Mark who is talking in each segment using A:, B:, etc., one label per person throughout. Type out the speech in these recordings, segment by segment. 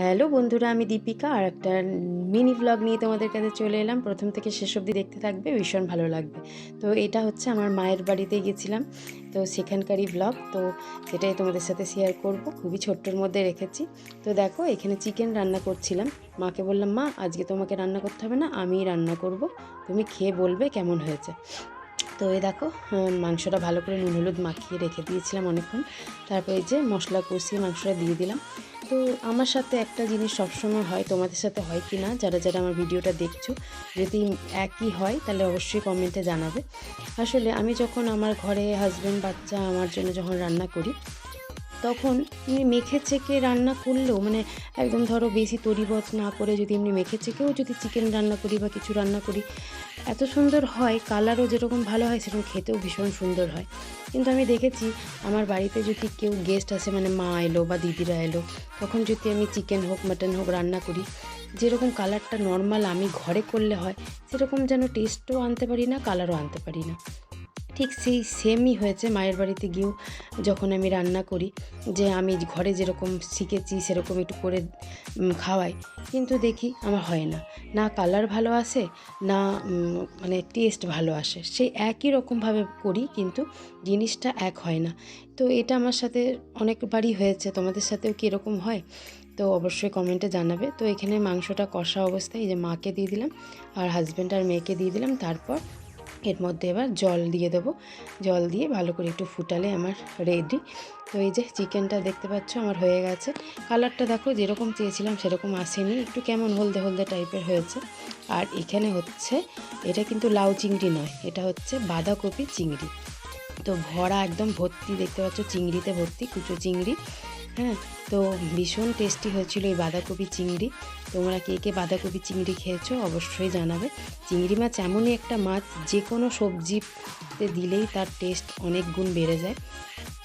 A: Hello বন্ধুরা, আমি দীপিকা। আর একটা মিনি ব্লগ নিয়ে তোমাদের কাছে চলে এলাম। প্রথম থেকে শেষ অবধি দেখতে থাকবে, ভীষণ ভালো লাগবে। তো এটা হচ্ছে আমার মায়ের বাড়িতে গেছিলাম, তো সেখানকারই ব্লগ তো সেটাই তোমাদের সাথে শেয়ার করব, খুবই ছোট্টর মধ্যে রেখেছি। তো দেখো, এখানে চিকেন রান্না করছিলাম। মাকে বললাম, মা, আজকে তোমাকে রান্না করতে হবে না, আমিই রান্না করব। তুমি খেয়ে বলবে কেমন হয়েছে। তো এই দেখো মাংসটা ভালো করে নুন হলুদ মাখিয়ে রেখে দিয়েছিলাম অনেকক্ষণ। তারপর যে মশলা কষিয়ে মাংসটা দিয়ে দিলাম। তো আমার সাথে একটা জিনিস সবসময় হয়, তোমাদের সাথে হয় কি না, যারা যারা আমার ভিডিওটা দেখছ, যদি একই হয়, তাহলে অবশ্যই কমেন্টে জানাবে। আসলে আমি যখন আমার ঘরে হাজব্যান্ড বাচ্চা, আমার জন্য যখন রান্না করি তখন এমনি মেখে চেকে রান্না করলেও মানে একদম ধরো বেশি তরিবত না করে যদি এমনি মেখে চেকেও যদি চিকেন রান্না করি বা কিছু রান্না করি, এত সুন্দর হয় কালারও যেরকম ভালো হয় সেরকম খেতেও ভীষণ সুন্দর হয়। কিন্তু আমি দেখেছি আমার বাড়িতে যদি কেউ গেস্ট আসে মানে মা এলো বা দিদিরা এলো, তখন যদি আমি চিকেন হোক মাটন হোক রান্না করি, যেরকম কালারটা নর্মাল আমি ঘরে করলে হয়, সেরকম যেন টেস্টও আনতে পারি না কালারও আনতে পারি না। ঠিক সেই সেমই হয়েছে মায়ের বাড়িতে গিয়েও যখন আমি রান্না করি, যে আমি ঘরে যেরকম শিখেছি সেরকম একটু করে খাওয়াই। কিন্তু দেখি আমার হয় না। না কালার ভালো আসে, না মানে টেস্ট ভালো আসে। সেই একই রকমভাবে করি কিন্তু জিনিসটা এক হয় না। তো এটা আমার সাথে অনেকবারই হয়েছে। তোমাদের সাথেও কী এরকম হয়? তো অবশ্যই কমেন্টে জানাবে। তো এখানে মাংসটা কষা অবস্থায় যে মাকে দিয়ে দিলাম, আর হাজব্যান্ড আর মেয়েকে দিয়ে দিলাম। তারপর এর মধ্যে এবার জল দিয়ে দেবো। জল দিয়ে ভালো করে একটু ফুটালে আমার রেডি তো এই যে চিকেনটা দেখতে পাচ্ছ আমার হয়ে গেছে। কালারটা দেখো, যেরকম চেয়েছিলাম সেরকম আসেনি। একটু কেমন হলদে হলদে টাইপের হয়েছে। আর এখানে হচ্ছে, এটা কিন্তু লাউ চিংড়ি নয়, এটা হচ্ছে বাঁধাকপি চিংড়ি। তো ভরা একদম ভর্তি, দেখতে পাচ্ছ চিংড়িতে ভর্তি কুচো চিংড়ি। হ্যাঁ তো ভীষণ টেস্টি হয়েছিল এই বাঁধাকপি চিংড়ি। তোমরা কে কে বাঁধাকপি চিংড়ি খেয়েছো অবশ্যই জানাবে। চিংড়ি মাছ এমনই একটা মাছ যে কোনো সবজিতে দিলেই তার টেস্ট অনেক গুণ বেড়ে যায়।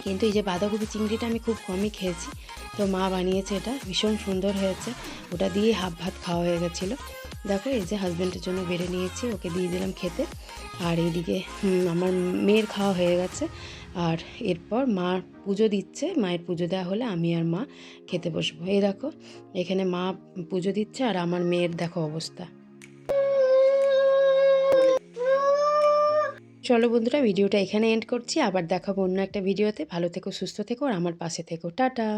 A: কিন্তু এই যে বাঁধাকপি চিংড়িটা আমি খুব কমই খেয়েছি। তো মা বানিয়েছে এটা, ভীষণ সুন্দর হয়েছে। ওটা দিয়ে হাফ ভাত খাওয়া হয়ে গেছিল। দেখো, এই যে হাজব্যান্ডের জন্য বেড়ে নিয়েছি, ওকে দিয়ে দিলাম খেতে। আর এইদিকে আমার মেয়ের খাওয়া হয়ে গেছে। আর এরপর মা পুজো দিচ্ছে, মায়ের পুজো দেওয়া হলে আমি আর মা খেতে বসবো। এই দেখো, এখানে মা পুজো দিচ্ছে আর আমার মেয়ের দেখো অবস্থা। চলো বন্ধুরা, ভিডিওটা এখানে এন্ড করছি। আবার দেখাবো অন্য একটা ভিডিওতে। ভালো থেকো, সুস্থ থেকো, আর আমার পাশে থেকো। টাটা!